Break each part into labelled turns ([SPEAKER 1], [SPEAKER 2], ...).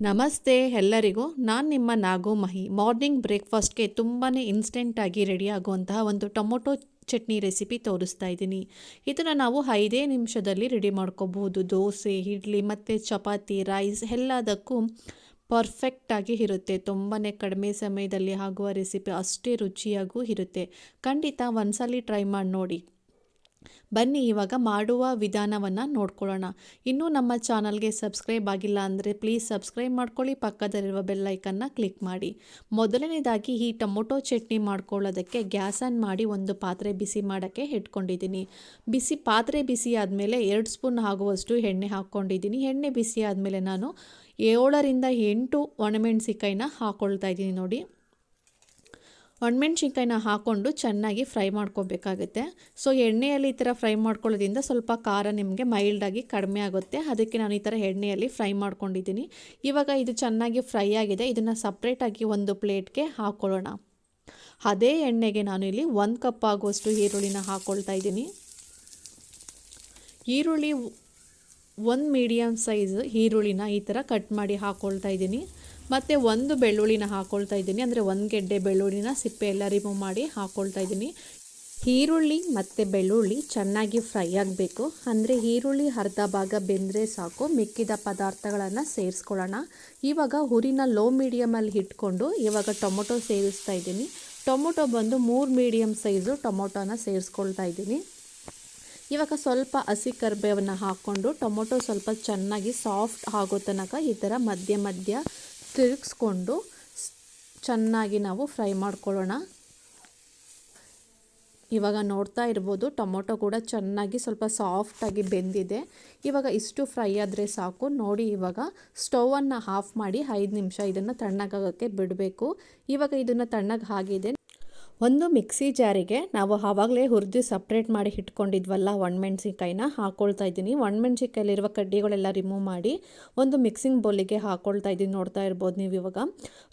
[SPEAKER 1] ನಮಸ್ತೆ ಎಲ್ಲರಿಗೂ. ನಾನು ನಿಮ್ಮ ನಾಗೋಮಹಿ ಮಾರ್ನಿಂಗ್ ಬ್ರೇಕ್ಫಾಸ್ಟ್ಗೆ ತುಂಬಾ ಇನ್ಸ್ಟೆಂಟಾಗಿ ರೆಡಿ ಆಗುವಂತಹ ಒಂದು ಟೊಮೊಟೊ ಚಟ್ನಿ ರೆಸಿಪಿ ತೋರಿಸ್ತಾ ಇದ್ದೀನಿ. ಇದನ್ನು ನಾವು ಐದೇ ನಿಮಿಷದಲ್ಲಿ ರೆಡಿ ಮಾಡ್ಕೋಬಹುದು. ದೋಸೆ, ಇಡ್ಲಿ, ಮತ್ತು ಚಪಾತಿ ರೈಸ್ ಎಲ್ಲದಕ್ಕೂ ಪರ್ಫೆಕ್ಟಾಗಿ ಇರುತ್ತೆ. ತುಂಬಾ ಕಡಿಮೆ ಸಮಯದಲ್ಲಿ ಆಗುವ ರೆಸಿಪಿ ಅಷ್ಟೇ ರುಚಿಯಾಗೂ ಇರುತ್ತೆ. ಖಂಡಿತ ಒಂದ್ಸಲಿ ಟ್ರೈ ಮಾಡಿ ನೋಡಿ. ಬನ್ನಿ, ಇವಾಗ ಮಾಡುವ ವಿಧಾನವನ್ನು ನೋಡ್ಕೊಳ್ಳೋಣ. ಇನ್ನೂ ನಮ್ಮ ಚಾನಲ್ಗೆ ಸಬ್ಸ್ಕ್ರೈಬ್ ಆಗಿಲ್ಲ ಅಂದರೆ ಪ್ಲೀಸ್ ಸಬ್ಸ್ಕ್ರೈಬ್ ಮಾಡ್ಕೊಳ್ಳಿ, ಪಕ್ಕದಲ್ಲಿರುವ ಬೆಲ್ಲೈಕನ್ನ ಕ್ಲಿಕ್ ಮಾಡಿ. ಮೊದಲನೇದಾಗಿ ಈ ಟೊಮೊಟೊ ಚಟ್ನಿ ಮಾಡ್ಕೊಳ್ಳೋದಕ್ಕೆ ಗ್ಯಾಸ್ ಆನ್ ಮಾಡಿ ಒಂದು ಪಾತ್ರೆ ಬಿಸಿ ಮಾಡೋಕ್ಕೆ ಇಟ್ಕೊಂಡಿದ್ದೀನಿ. ಬಿಸಿ, ಪಾತ್ರೆ ಬಿಸಿ ಆದಮೇಲೆ ಎರಡು ಸ್ಪೂನ್ ಆಗುವಷ್ಟು ಎಣ್ಣೆ ಹಾಕ್ಕೊಂಡಿದ್ದೀನಿ. ಎಣ್ಣೆ ಬಿಸಿ ಆದಮೇಲೆ ನಾನು ಏಳರಿಂದ ಎಂಟು ಒಣಮೆಣಸಿಕಾಯಿನ ಹಾಕ್ಕೊಳ್ತಾ ಇದ್ದೀನಿ ನೋಡಿ. ಒಣಮೆಣ್ಸಿನ್ಕಾಯಿನ ಹಾಕ್ಕೊಂಡು ಚೆನ್ನಾಗಿ ಫ್ರೈ ಮಾಡ್ಕೋಬೇಕಾಗುತ್ತೆ. ಸೊ, ಎಣ್ಣೆಯಲ್ಲಿ ಈ ಥರ ಫ್ರೈ ಮಾಡ್ಕೊಳ್ಳೋದ್ರಿಂದ ಸ್ವಲ್ಪ ಖಾರ ನಿಮಗೆ ಮೈಲ್ಡಾಗಿ ಕಡಿಮೆ ಆಗುತ್ತೆ. ಅದಕ್ಕೆ ನಾನು ಈ ಥರ ಎಣ್ಣೆಯಲ್ಲಿ ಫ್ರೈ ಮಾಡ್ಕೊಂಡಿದ್ದೀನಿ. ಇವಾಗ ಇದು ಚೆನ್ನಾಗಿ ಫ್ರೈ ಆಗಿದೆ. ಇದನ್ನು ಸಪ್ರೇಟಾಗಿ ಒಂದು ಪ್ಲೇಟ್ಗೆ ಹಾಕ್ಕೊಳ್ಳೋಣ ಅದೇ ಎಣ್ಣೆಗೆ ನಾನು ಇಲ್ಲಿ ಒಂದು ಕಪ್ ಆಗುವಷ್ಟು ಈರುಳ್ಳಿನ ಹಾಕ್ಕೊಳ್ತಾ ಇದ್ದೀನಿ. ಈರುಳ್ಳಿ ಒಂದು ಮೀಡಿಯಮ್ ಸೈಜ್ ಈರುಳ್ಳಿನ ಈ ಥರ ಕಟ್ ಮಾಡಿ ಹಾಕ್ಕೊಳ್ತಾ ಇದ್ದೀನಿ. ಮತ್ತು ಒಂದು ಬೆಳ್ಳುಳ್ಳಿನ ಹಾಕ್ಕೊಳ್ತಾ ಇದ್ದೀನಿ. ಅಂದರೆ ಒಂದು ಗೆಡ್ಡೆ ಬೆಳ್ಳುಳ್ಳಿನ ಸಿಪ್ಪೆ ಎಲ್ಲ ರಿಮೂವ್ ಮಾಡಿ ಹಾಕ್ಕೊಳ್ತಾ ಇದ್ದೀನಿ. ಈರುಳ್ಳಿ ಮತ್ತು ಬೆಳ್ಳುಳ್ಳಿ ಚೆನ್ನಾಗಿ ಫ್ರೈ ಆಗಬೇಕು. ಅಂದರೆ ಈರುಳ್ಳಿ ಅರ್ಧ ಭಾಗ ಬೆಂದರೆ ಸಾಕು. ಮಿಕ್ಕಿದ ಪದಾರ್ಥಗಳನ್ನು ಸೇರಿಸ್ಕೊಳ್ಳೋಣ. ಇವಾಗ ಹುರಿನ ಲೋ ಮೀಡಿಯಮಲ್ಲಿ ಇಟ್ಕೊಂಡು ಇವಾಗ ಟೊಮೊಟೊ ಸೇರಿಸ್ತಾ ಇದ್ದೀನಿ. ಟೊಮೊಟೊ ಬಂದು ಮೂರು ಮೀಡಿಯಮ್ ಸೈಜು ಟೊಮೊಟೊನ ಸೇರಿಸ್ಕೊಳ್ತಾ ಇದ್ದೀನಿ. ಇವಾಗ ಸ್ವಲ್ಪ ಹಸಿ ಕರಿಬೇವನ್ನು ಹಾಕ್ಕೊಂಡು ಟೊಮೊಟೊ ಸ್ವಲ್ಪ ಚೆನ್ನಾಗಿ ಸಾಫ್ಟ್ ಆಗೋ ತನಕ ಈ ಥರ ಮಧ್ಯ ಮಧ್ಯ ತಿರುಗಿಸ್ಕೊಂಡು ಚೆನ್ನಾಗಿ ನಾವು ಫ್ರೈ ಮಾಡ್ಕೊಳ್ಳೋಣ. ಇವಾಗ ನೋಡ್ತಾ ಇರ್ಬೋದು ಟೊಮೊಟೊ ಕೂಡ ಚೆನ್ನಾಗಿ ಸ್ವಲ್ಪ ಸಾಫ್ಟಾಗಿ ಬೆಂದಿದೆ. ಇವಾಗ ಇಷ್ಟು ಫ್ರೈ ಆದರೆ ಸಾಕು. ನೋಡಿ ಇವಾಗ ಸ್ಟೌವನ್ನು ಆಫ್ ಮಾಡಿ ಐದು ನಿಮಿಷ ಇದನ್ನು ತಣ್ಣಗಾಗೋಕ್ಕೆ ಬಿಡಬೇಕು. ಇವಾಗ ಇದನ್ನು ತಣ್ಣಗೆ ಆಗಿದೆ ಒಂದು ಮಿಕ್ಸಿ ಜಾರಿಗೆ ನಾವು ಆವಾಗಲೇ ಹುರಿದು ಸಪ್ರೇಟ್ ಮಾಡಿ ಇಟ್ಕೊಂಡಿದ್ವಲ್ಲ ಒಣಮೆಣ್ಸಿನ್ಕಾಯಿನ ಹಾಕ್ಕೊಳ್ತಾ ಇದ್ದೀನಿ. ಒಣಮೆಣ್ಸಿನ್ಕಾಯಲ್ಲಿರುವ ಕಡ್ಡಿಗಳೆಲ್ಲ ರಿಮೂವ್ ಮಾಡಿ ಒಂದು ಮಿಕ್ಸಿಂಗ್ ಬೌಲಿಗೆ ಹಾಕ್ಕೊಳ್ತಾ ಇದ್ದೀನಿ ನೋಡ್ತಾ ಇರ್ಬೋದು ನೀವು ಇವಾಗ.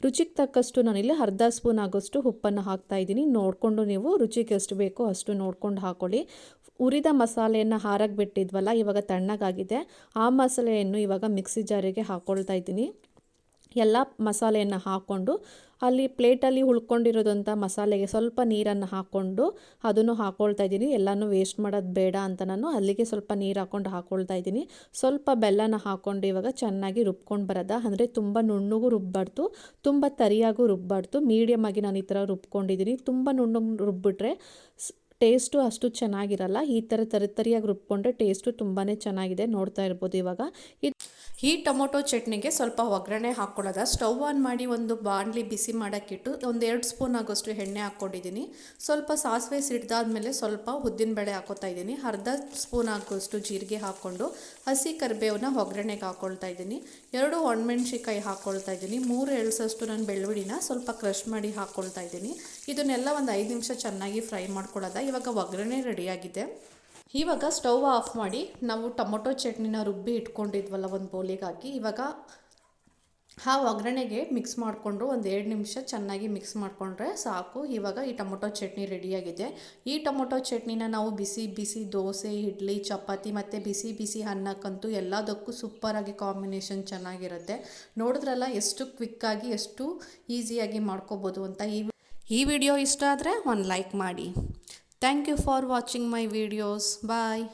[SPEAKER 1] ರುಚಿಗೆ ತಕ್ಕಷ್ಟು ನಾನಿಲ್ಲಿ ಅರ್ಧ ಸ್ಪೂನ್ ಆಗೋಷ್ಟು ಉಪ್ಪನ್ನು ಹಾಕ್ತಾ ಇದ್ದೀನಿ. ನೋಡಿಕೊಂಡು ನೀವು ರುಚಿಗೆ ಎಷ್ಟು ಬೇಕೋ ಅಷ್ಟು ನೋಡ್ಕೊಂಡು ಹಾಕ್ಕೊಳ್ಳಿ ಉರಿದ ಮಸಾಲೆಯನ್ನು ಹಾರಾಗಿ ಬಿಟ್ಟಿದ್ವಲ್ಲ, ಇವಾಗ ತಣ್ಣಗಾಗಿದೆ. ಆ ಮಸಾಲೆಯನ್ನು ಇವಾಗ ಮಿಕ್ಸಿ ಜಾರಿಗೆ ಹಾಕ್ಕೊಳ್ತಾ ಇದ್ದೀನಿ. ಎಲ್ಲ ಮಸಾಲೆಯನ್ನು ಹಾಕ್ಕೊಂಡು ಅಲ್ಲಿ ಪ್ಲೇಟಲ್ಲಿ ಉಳ್ಕೊಂಡಿರೋದಂಥ ಮಸಾಲೆಗೆ ಸ್ವಲ್ಪ ನೀರನ್ನು ಹಾಕ್ಕೊಂಡು ಅದನ್ನು ಹಾಕ್ಕೊಳ್ತಾ ಇದ್ದೀನಿ. ಎಲ್ಲನೂ ವೇಸ್ಟ್ ಮಾಡೋದು ಬೇಡ ಅಂತ ನಾನು ಅಲ್ಲಿಗೆ ಸ್ವಲ್ಪ ನೀರು ಹಾಕ್ಕೊಂಡು ಹಾಕ್ಕೊಳ್ತಾ ಇದ್ದೀನಿ. ಸ್ವಲ್ಪ ಬೆಲ್ಲನ ಹಾಕ್ಕೊಂಡು ಇವಾಗ ಚೆನ್ನಾಗಿ ರುಬ್ಕೊಂಡು ಬರೋದ? ಅಂದರೆ ತುಂಬ ನುಣ್ಣಗೂ ರುಬ್ಬಾರ್ದು ತುಂಬ ತರಿಯಾಗೂ ರುಬ್ಬಾರ್ದು ಮೀಡಿಯಮ್ ಆಗಿ ನಾನು ಈ ಥರ ರುಬ್ಕೊಂಡಿದ್ದೀನಿ. ತುಂಬ ನುಣ್ಣಗೆ ರುಬ್ಬಿಟ್ರೆ ಟೇಸ್ಟು ಅಷ್ಟು ಚೆನ್ನಾಗಿರಲ್ಲ. ಈ ಥರ ತರಿತರಿಯಾಗಿ ರುಬ್ಕೊಂಡ್ರೆ ಟೇಸ್ಟು ತುಂಬಾ ಚೆನ್ನಾಗಿದೆ ನೋಡ್ತಾ ಇರ್ಬೋದು ಇವಾಗ. ಈ ಟೊಮೊಟೊ ಚಟ್ನಿಗೆ ಸ್ವಲ್ಪ ಒಗ್ಗರಣೆ ಹಾಕ್ಕೊಳ್ಳೋದ. ಸ್ಟವ್ ಆನ್ ಮಾಡಿ ಒಂದು ಬಾಣಲಿ ಬಿಸಿ ಮಾಡೋಕ್ಕಿಟ್ಟು ಒಂದು ಎರಡು ಸ್ಪೂನ್ ಆಗೋಷ್ಟು ಎಣ್ಣೆ ಹಾಕ್ಕೊಂಡಿದ್ದೀನಿ. ಸ್ವಲ್ಪ ಸಾಸಿವೆ ಸಿಡ್ದಾದ್ಮೇಲೆ ಸ್ವಲ್ಪ ಉದ್ದಿನಬೇಳೆ ಹಾಕೋತಾ ಇದ್ದೀನಿ. ಅರ್ಧ ಸ್ಪೂನ್ ಆಗೋಷ್ಟು ಜೀರಿಗೆ ಹಾಕ್ಕೊಂಡು ಹಸಿ ಕರಿಬೇವನ್ನ ಒಗ್ಗರಣೆಗೆ ಹಾಕ್ಕೊಳ್ತಾ ಇದ್ದೀನಿ. ಎರಡು ಒಣಮೆಣ್ಸಿಕಾಯಿ ಹಾಕ್ಕೊಳ್ತಾ ಇದ್ದೀನಿ. ಮೂರು ಎಳ್ಸಷ್ಟು ನಾನು ಬೆಳ್ಳುಳ್ಳಿನ ಸ್ವಲ್ಪ ಕ್ರಷ್ ಮಾಡಿ ಹಾಕ್ಕೊಳ್ತಾ ಇದ್ದೀನಿ. ಇದನ್ನೆಲ್ಲ ಒಂದು ಐದು ನಿಮಿಷ ಚೆನ್ನಾಗಿ ಫ್ರೈ ಮಾಡ್ಕೊಳ್ಳೋದ. ಇವಾಗ ಒಗ್ಗರಣೆ ರೆಡಿಯಾಗಿದೆ ಇವಾಗ ಸ್ಟವ್ ಆಫ್ ಮಾಡಿ ನಾವು ಟೊಮೊಟೊ ಚಟ್ನಿನ ರುಬ್ಬಿ ಇಟ್ಕೊಂಡಿದ್ವಲ್ಲ ಒಂದು ಬೌಲಿಗೆ ಹಾಕಿ, ಇವಾಗ ಆ ಒಗ್ಗರಣೆಗೆ ಮಿಕ್ಸ್ ಮಾಡಿಕೊಂಡು ಒಂದು ಎರಡು ನಿಮಿಷ ಚೆನ್ನಾಗಿ ಮಿಕ್ಸ್ ಮಾಡಿಕೊಂಡ್ರೆ ಸಾಕು. ಇವಾಗ ಈ ಟೊಮೊಟೊ ಚಟ್ನಿ ರೆಡಿಯಾಗಿದೆ ಈ ಟೊಮೊಟೊ ಚಟ್ನಿನ ನಾವು ಬಿಸಿ ಬಿಸಿ ದೋಸೆ, ಇಡ್ಲಿ, ಚಪಾತಿ ಮತ್ತು ಬಿಸಿ ಬಿಸಿ ಅನ್ನಕ್ಕಂತೂ ಎಲ್ಲದಕ್ಕೂ ಸೂಪರಾಗಿ ಕಾಂಬಿನೇಷನ್ ಚೆನ್ನಾಗಿರುತ್ತೆ. ನೋಡಿದ್ರಲ್ಲ ಎಷ್ಟು ಕ್ವಿಕ್ಕಾಗಿ ಎಷ್ಟು ಈಸಿಯಾಗಿ ಮಾಡ್ಕೋಬೋದು ಅಂತ ಈ ಈ ವಿಡಿಯೋ ಇಷ್ಟ ಆದರೆ ಒಂದು ಲೈಕ್ ಮಾಡಿ. Thank you for watching my videos. Bye.